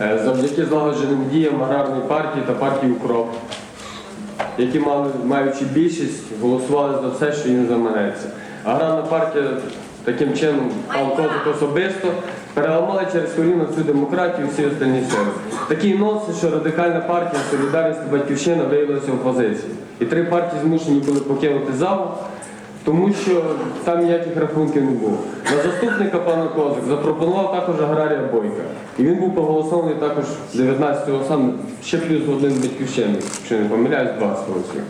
е, завдяки злагодженим діям аграрної партії та партії УКРОП, які мали, маючи більшість, голосували за все, що їм заманеться. Аграрна партія таким чином, пан Козак особисто, переламали через коліно всю демократію всі остальні сили. Такий нонсенс, що радикальна партія Солідарність та Батьківщина виявилася в опозиції. І три партії змушені були покинути залу, тому що там ніяких рахунків не було. На заступника пана Козак запропонував також аграрія Бойка. І він був проголосований також 19-го сам, ще плюс один батьківщини, якщо не помиляюсь, 20 голосів.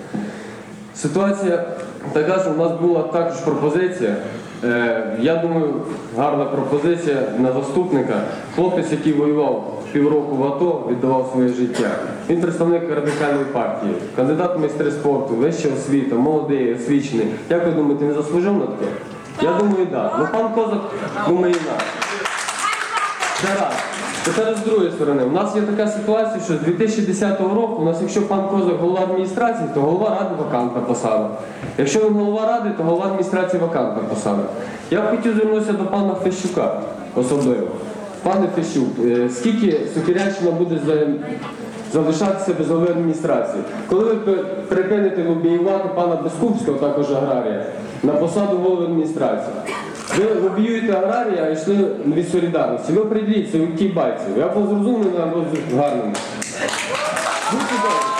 Ситуація така, що в нас була також пропозиція. Е, я думаю, гарна пропозиція на заступника. Хлопець, який воював півроку в АТО, віддавав своє життя. Він представник радикальної партії, кандидат в майстри спорту, вища освіта, молодий, освічений. Як ви думаєте, не заслужив на таке? Я думаю, так. Ну пан Козак думає інакше. Це раз. Тепер з другої сторони, у нас є така ситуація, що з 2010 року, у нас, якщо пан Козак голова адміністрації, то голова ради вакантна посада. Якщо він голова ради, то голова адміністрації вакантна посада. Я б хотів звернутися до пана Фещука особливо. Пане Фещук, е, скільки Сокирянщина буде залишатися без голови адміністрації? Коли ви припините лобіювати пана Бескупського, також аграрія, на посаду голови адміністрації? Ви лобіюєте аграрія, а йшли від солідарності. Ви приділіться, ви тій байці. Я по зрозумілому, або з гарному. Будьте добрі.